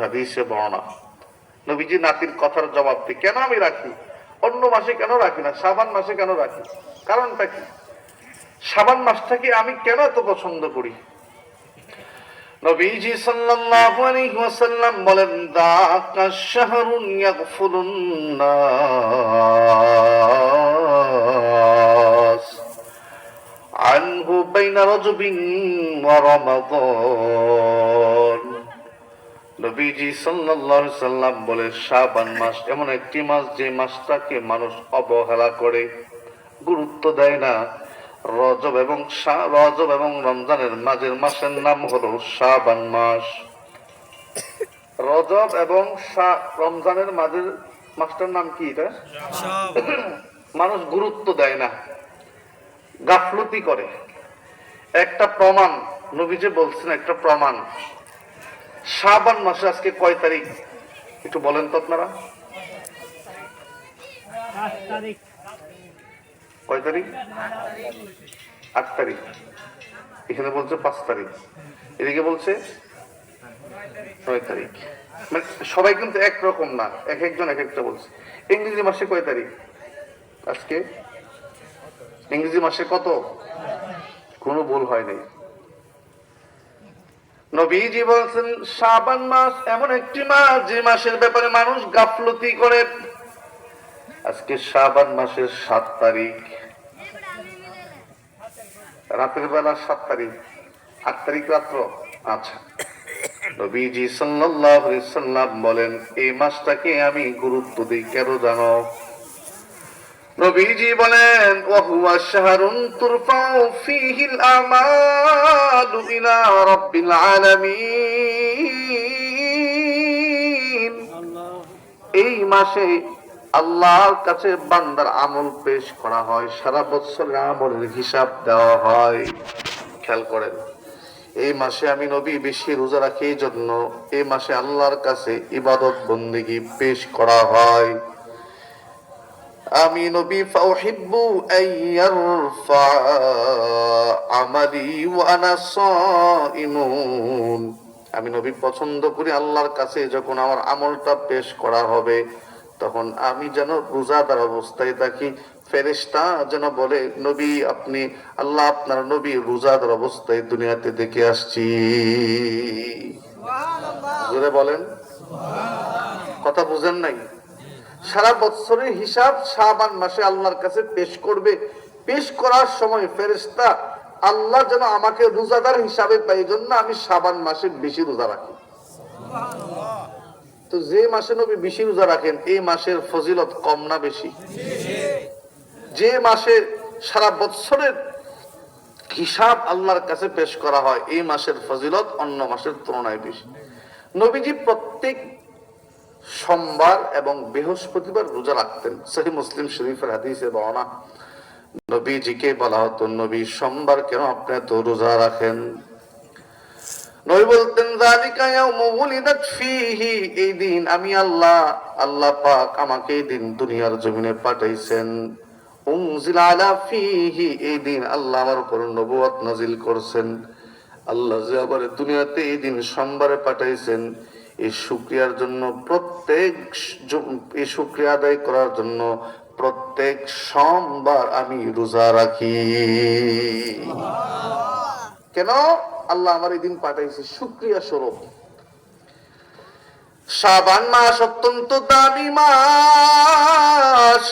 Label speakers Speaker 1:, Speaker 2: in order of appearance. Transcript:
Speaker 1: হাদিসে বর্ণনা। নবীজি নাতির কথার জবাব দিই কেন আমি রাখি? অন্য মাসে কেন রাখি না? সাবান মাসে কেন রাখি? কারণটা কি? সাবান মাসটাকে আমি কেন এত পছন্দ করি? নবীজি সাল্লাল্লাহু আলাইহি ওয়াসাল্লাম বলেন, দাকা শাহরুন ইয়াগফুলুন নাস আনহু বাইনা রজবিন ওয়া রমাদান। নবীজি সাল্লাল্লাহু আলাইহি সাল্লাম বলে শাবান মাস এমন একটি মাস যে মাসটাকে মানুষ অবহেলা করে গুরুত্ব দেয় না। রজব এবং রজব এবং রমজানের মাঝের মাসের নাম হলো শাবান মাস। রজব এবং শা- রমজানের মাঝের মাসটার নাম কি এটা? মানুষ গুরুত্ব দেয় না গাফলতি করে। একটা প্রমাণ নবীজে বলছেন একটা প্রমাণ। শাবান মাসে আজকে কয় তারিখ? একটু বলেন তো আপনারা। কয় তারিখ? আট তারিখ। এখানে বলছে পাঁচ তারিখ। এদিকে বলছে নয় তারিখ। মানে সবাই কিন্তু একরকম না এক একজন এক একটা বলছে। ইংরেজি মাসে কয় তারিখ? আজকে? ইংরেজি মাসে কত? কোনো ভুল হয় নাই। নবীজি বলছেন, শাবান মাস এমন একটি মাস যে মাসের ব্যাপারে মানুষ গাফলতি করে। আজকে শাবান মাসের সাত তারিখ। রাতের বেলা সাত তারিখ। আট তারিখ রাত্র। আচ্ছা। নবীজি আলাইহি সাল্লাম বলেন, এই মাসটাকে আমি গুরুত্ব দিই। কেন জানো? নবীজি বলেন ওয়াহুয়া শাহরুন তুরফাউ ফীহিল আমালু ইলা রাব্বিল আলামিন। এই মাসে আল্লাহর কাছে বান্দার আমল পেশ করা হয়, সারা বছরের আমলের হিসাব দেওয়া হয়। খেয়াল করেন, এই মাসে আমি নবী বেশি রোজা রাখি এই জন্য এই মাসে আল্লাহর কাছে ইবাদত বন্দিগি পেশ করা হয়। আমি নবী ফাউহিব্বু আইয়ারফা আমালি ওয়া আনা সাইমুন আমি নবী পছন্দ করি আল্লাহর কাছে যখন আমার আমলটা পেশ করা হবে তখন আমি যেন রোজাদার অবস্থায় থাকি। ফেরেশতা যেন বলে নবী আপনি আল্লাহ আপনার নবী রোজাদার অবস্থায় দুনিয়াতে দেখে আসছি। বলেন। কথা বুঝেন নাই? সারা বছরের হিসাব শাবান মাসে আল্লাহর কাছে পেশ করবে। পেশ করার সময় ফেরেশতা আল্লাহ যেন আমাকে রোজাদার হিসাবে পাই জন্য আমি শাবান মাসে বেশি রোজা রাখি। তো যে মাসে নবী বেশি রোজা রাখেন এই মাসের ফজিলত কম না বেশি। যে মাসে সারা বছরের হিসাব আল্লাহর কাছে পেশ করা হয় এই মাসের ফজিলত অন্য মাসের তুলনায় বেশি। নবীজি প্রত্যেক সোমবার এবং বৃহস্পতিবার রোজা রাখতেন। সহি মুসলিম শরীফের হাদিসে বর্ণনা, নবীজিকে বলা হতো, নবী, সোমবার কেন আপনি তো রোজা রাখেন? বলতেন উলিদাত ফীহি, এই দিন আমি আল্লাহ আল্লাহ পাক আমাকে এই দিন দুনিয়ার জমিনে পাঠাইছেন। উনজিল আলা ফীহি, এই দিন আল্লাহ আমার উপর নবুয়ত নাজিল করছেন। আল্লাহ যে আবার দুনিয়াতে এই দিন সোমবারে পাঠাইছেন এই শুক্রিয়ার জন্য প্রত্যেক এই শুক্রিয়া আদায় করার জন্য প্রত্যেক সোমবার আমি রোজা রাখি। কেন? আল্লাহ আমার এই দিন পাঠাইছে শুক্রিয়া স্বরূপ। শাবান মাস অত্যন্ত দামি মাস।